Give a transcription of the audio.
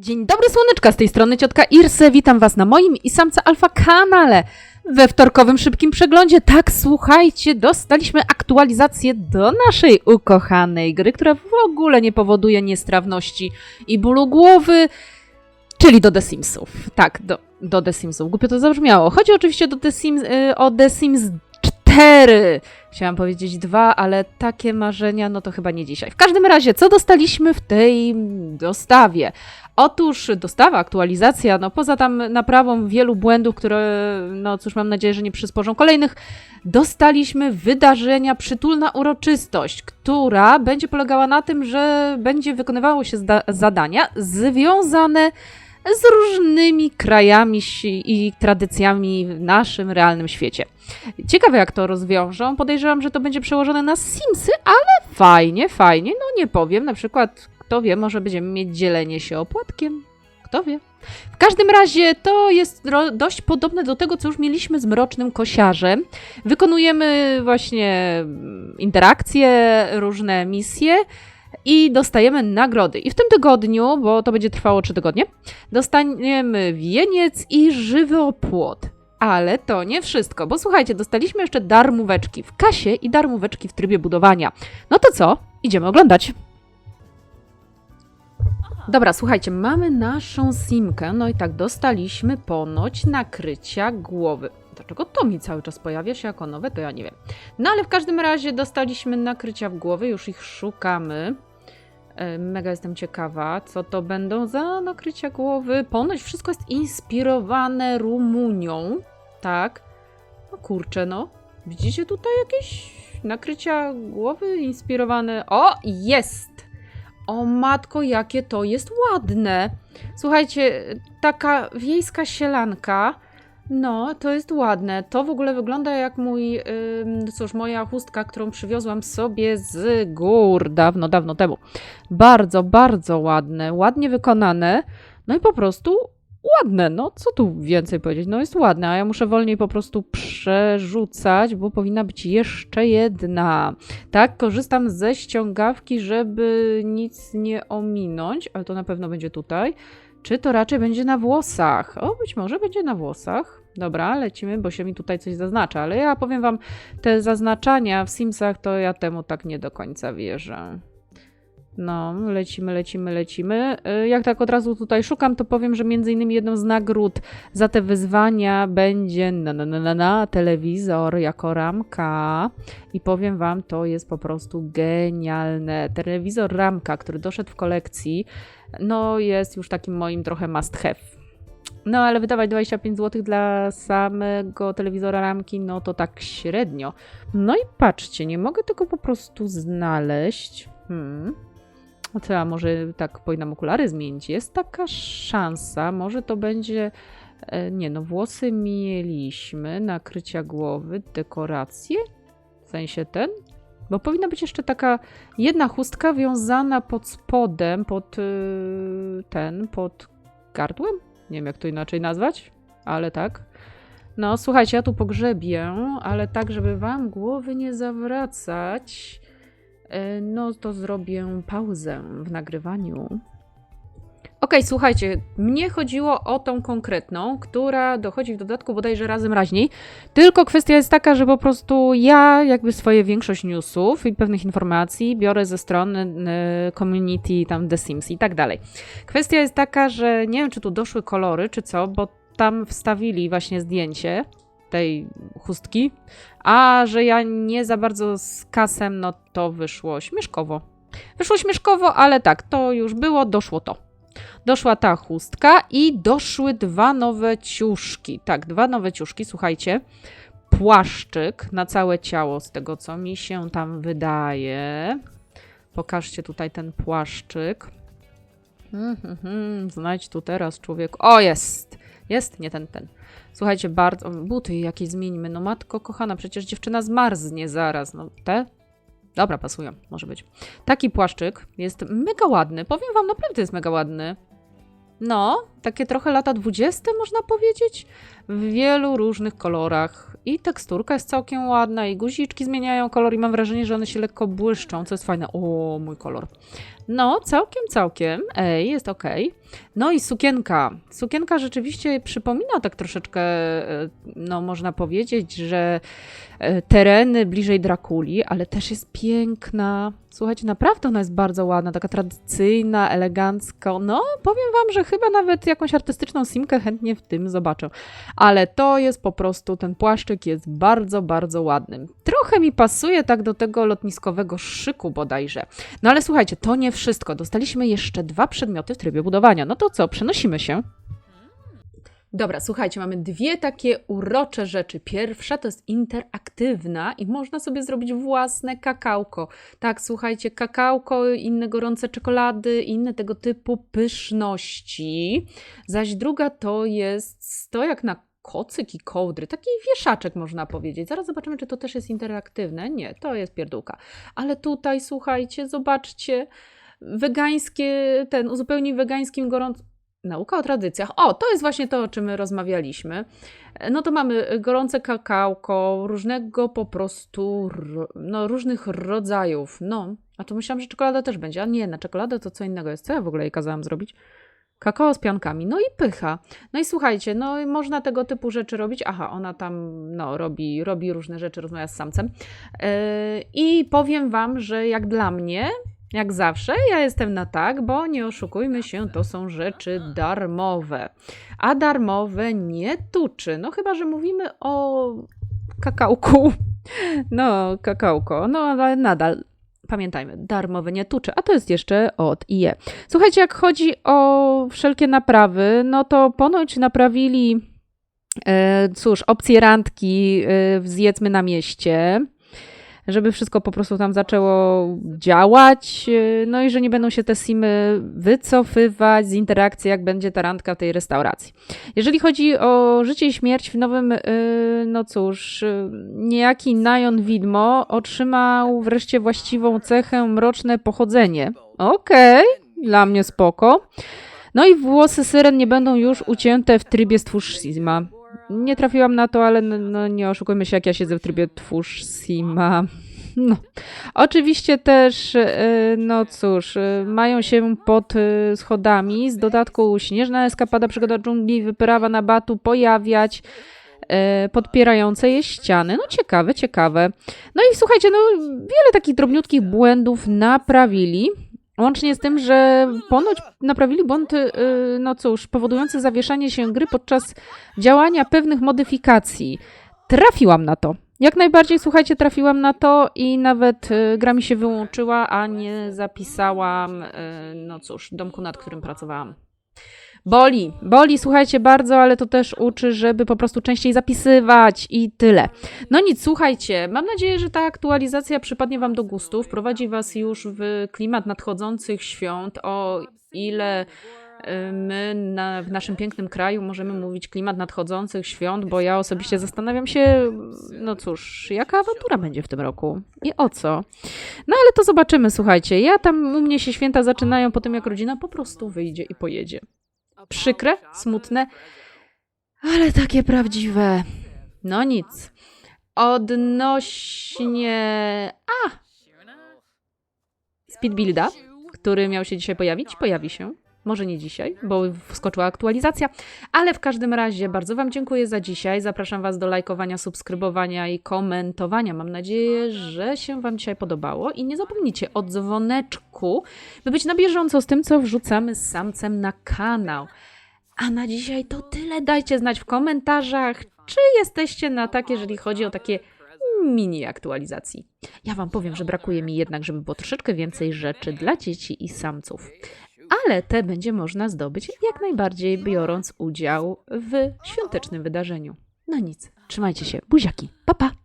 Dzień dobry słoneczka, z tej strony ciotka Irse, witam was na moim i samca alfa kanale. We wtorkowym szybkim przeglądzie, tak słuchajcie, dostaliśmy aktualizację do naszej ukochanej gry, która w ogóle nie powoduje niestrawności i bólu głowy, czyli do The Simsów. Tak, do, do The Simsów, głupio to zabrzmiało. Chodzi oczywiście do The Sims, y, o The Sims 4. Chciałam powiedzieć dwa, ale takie marzenia, no to chyba nie dzisiaj. W każdym razie, co dostaliśmy w tej dostawie? Otóż dostawa, aktualizacja, no poza tam naprawą wielu błędów, które, no cóż, mam nadzieję, że nie przysporzą kolejnych, dostaliśmy wydarzenia Przytulna Uroczystość, która będzie polegała na tym, że będzie wykonywało się zadania związane z różnymi krajami i tradycjami w naszym realnym świecie. Ciekawe, jak to rozwiążą. Podejrzewam, że to będzie przełożone na Simsy, ale fajnie, fajnie. No nie powiem, na przykład, kto wie, może będziemy mieć dzielenie się opłatkiem. Kto wie. W każdym razie to jest dość podobne do tego, co już mieliśmy z Mrocznym Kosiarzem. Wykonujemy właśnie mm, interakcje, różne misje i dostajemy nagrody. I w tym tygodniu, bo to będzie trwało 3 tygodnie, dostaniemy wieniec i żywopłot. Ale to nie wszystko, bo słuchajcie, dostaliśmy jeszcze darmóweczki w kasie i darmóweczki w trybie budowania. No to co? Idziemy oglądać. Dobra, słuchajcie, mamy naszą simkę, no i tak, dostaliśmy ponoć nakrycia głowy. Dlaczego to mi cały czas pojawia się jako nowe, to ja nie wiem. No ale w każdym razie dostaliśmy nakrycia w głowy, już ich szukamy. E, Mega jestem ciekawa, co to będą za nakrycia głowy. Ponoć wszystko jest inspirowane Rumunią, tak? No kurczę, no. Widzicie tutaj jakieś nakrycia głowy inspirowane? O, jest! O matko, jakie to jest ładne! Słuchajcie, taka wiejska sielanka. No, to jest ładne. To w ogóle wygląda jak mój, ym, cóż, moja chustka, którą przywiozłam sobie z gór dawno, dawno temu. Bardzo, bardzo ładne, ładnie wykonane. No i po prostu ładne. No, co tu więcej powiedzieć? No, jest ładne, a ja muszę wolniej po prostu przerzucać, bo powinna być jeszcze jedna. Tak, korzystam ze ściągawki, żeby nic nie ominąć, ale to na pewno będzie tutaj. Czy to raczej będzie na włosach? O, być może będzie na włosach. Dobra, lecimy, bo się mi tutaj coś zaznacza, ale ja powiem wam, te zaznaczania w Simsach to ja temu tak nie do końca wierzę. No, lecimy, lecimy, lecimy. Y, Jak tak od razu tutaj szukam, to powiem, że między innymi jedną z nagród za te wyzwania będzie na, na, na, na, na telewizor jako ramka. I powiem wam, to jest po prostu genialne. Telewizor ramka, który doszedł w kolekcji, no jest już takim moim trochę must have. No ale wydawać 25 zł dla samego telewizora ramki, no to tak średnio. No i patrzcie, nie mogę tego po prostu znaleźć. Hmm. No to ja może tak powinnam okulary zmienić. Jest taka szansa, może to będzie. e, Nie no, włosy mieliśmy, nakrycia głowy, dekoracje. W sensie ten. Bo powinna być jeszcze taka jedna chustka wiązana pod spodem, pod y, ten, pod gardłem. Nie wiem, jak to inaczej nazwać, ale tak. No, słuchajcie, ja tu pogrzebię, ale tak, żeby wam głowy nie zawracać, no to zrobię pauzę w nagrywaniu. Okej, słuchajcie, mnie chodziło o tą konkretną, która dochodzi w dodatku bodajże razem raźniej. Tylko kwestia jest taka, że po prostu ja jakby swoje większość newsów i pewnych informacji biorę ze strony y, community, tam The Sims i tak dalej. Kwestia jest taka, że nie wiem, czy tu doszły kolory, czy co, bo tam wstawili właśnie zdjęcie tej chustki, a że ja nie za bardzo z kasem, no to wyszło śmieszkowo. Wyszło śmieszkowo, ale tak, to już było, doszło to. Doszła ta chustka i doszły dwa nowe ciuszki. Tak, dwa nowe ciuszki, słuchajcie. Płaszczyk na całe ciało, z tego co mi się tam wydaje. Pokażcie tutaj ten płaszczyk. Mhm, Znajdź tu teraz człowiek. O, jest! Jest, nie ten, ten. Słuchajcie, bardzo. Buty jakieś zmieńmy. No matko kochana, przecież dziewczyna zmarznie zaraz. No te? Dobra, pasują, może być. Taki płaszczyk jest mega ładny. Powiem wam, naprawdę jest mega ładny. No, takie trochę lata 20, można powiedzieć, w wielu różnych kolorach. I teksturka jest całkiem ładna, i guziczki zmieniają kolor, i mam wrażenie, że one się lekko błyszczą, co jest fajne. O, mój kolor. No, całkiem, całkiem. Ej, jest okej. No i sukienka. Sukienka rzeczywiście przypomina tak troszeczkę, e, no można powiedzieć, że e, tereny bliżej Drakuli, ale też jest piękna. Słuchajcie, naprawdę ona jest bardzo ładna, taka tradycyjna, elegancka. No, powiem wam, że chyba nawet jakąś artystyczną simkę chętnie w tym zobaczę. Ale to jest po prostu, ten płaszczyk jest bardzo, bardzo ładny. Trochę mi pasuje tak do tego lotniskowego szyku bodajże. No ale słuchajcie, to nie wszystko. Dostaliśmy jeszcze dwa przedmioty w trybie budowania. No to co, przenosimy się. Dobra, słuchajcie, mamy dwie takie urocze rzeczy. Pierwsza to jest interaktywna i można sobie zrobić własne kakałko. Tak, słuchajcie, kakałko, inne gorące czekolady, inne tego typu pyszności. Zaś druga to jest stojak na kocyk i kołdry, taki wieszaczek można powiedzieć. Zaraz zobaczymy, czy to też jest interaktywne. Nie, to jest pierdółka. Ale tutaj, słuchajcie, zobaczcie, wegańskie, ten uzupełnij wegańskim gorącym. Nauka o tradycjach. O, to jest właśnie to, o czym my rozmawialiśmy. No to mamy gorące kakałko, różnego po prostu, ro- no różnych rodzajów. No, a to myślałam, że czekolada też będzie. A nie, na czekoladę to co innego jest. Co ja w ogóle jej kazałam zrobić? Kakao z piankami, no i pycha. No i słuchajcie, no można tego typu rzeczy robić. Aha, ona tam no, robi, robi różne rzeczy, rozmawia z samcem. Yy, I powiem wam, że jak dla mnie, jak zawsze, ja jestem na tak, bo nie oszukujmy się, to są rzeczy darmowe. A darmowe nie tuczy. No chyba, że mówimy o kakałku. No, kakałko. No, ale nadal. Pamiętajmy, darmowe nie tuczy, a to jest jeszcze od IE. Słuchajcie, jak chodzi o wszelkie naprawy, no to ponoć naprawili, e, cóż, opcję randki e, w Zjedzmy na mieście, żeby wszystko po prostu tam zaczęło działać, e, no i że nie będą się te simy wycofywać z interakcji, jak będzie ta randka w tej restauracji. Jeżeli chodzi o życie i śmierć w nowym, e, no cóż, e, niejaki Najon Widmo otrzymał wreszcie właściwą cechę mroczne pochodzenie. Okej, dla mnie spoko. No i włosy syren nie będą już ucięte w trybie stwórz Sima. Nie trafiłam na to, ale no, no nie oszukujmy się, jak ja siedzę w trybie twórz Sima. No. Oczywiście też, e, no cóż, e, mają się pod e, schodami. Z dodatku śnieżna eskapada, przygoda dżungli, wyprawa na batu pojawiać podpierające je ściany. No ciekawe, ciekawe. No i słuchajcie, no wiele takich drobniutkich błędów naprawili. Łącznie z tym, że ponoć naprawili błąd, y, no cóż, powodujący zawieszanie się gry podczas działania pewnych modyfikacji. Trafiłam na to. Jak najbardziej, słuchajcie, trafiłam na to i nawet y, gra mi się wyłączyła, a nie zapisałam, y, no cóż, domku, nad którym pracowałam. Boli, boli, słuchajcie, bardzo, ale to też uczy, żeby po prostu częściej zapisywać i tyle. No nic, słuchajcie, mam nadzieję, że ta aktualizacja przypadnie Wam do gustu, wprowadzi Was już w klimat nadchodzących świąt, o ile y, my na, w naszym pięknym kraju możemy mówić klimat nadchodzących świąt, bo ja osobiście zastanawiam się, no cóż, jaka awantura będzie w tym roku i o co. No ale to zobaczymy, słuchajcie. Ja tam u mnie się święta zaczynają po tym, jak rodzina po prostu wyjdzie i pojedzie. Przykre, smutne, ale takie prawdziwe. No nic. Odnośnie. A! Speedbuilda, który miał się dzisiaj pojawić, pojawi się. Może nie dzisiaj, bo wskoczyła aktualizacja, ale w każdym razie bardzo Wam dziękuję za dzisiaj. Zapraszam Was do lajkowania, subskrybowania i komentowania. Mam nadzieję, że się Wam dzisiaj podobało i nie zapomnijcie o dzwoneczku, by być na bieżąco z tym, co wrzucamy z samcem na kanał. A na dzisiaj to tyle. Dajcie znać w komentarzach, czy jesteście na tak, jeżeli chodzi o takie mini aktualizacji. Ja Wam powiem, że brakuje mi jednak, żeby było troszeczkę więcej rzeczy dla dzieci i samców. Ale te będzie można zdobyć jak najbardziej biorąc udział w świątecznym wydarzeniu. No nic, trzymajcie się, buziaki, pa pa!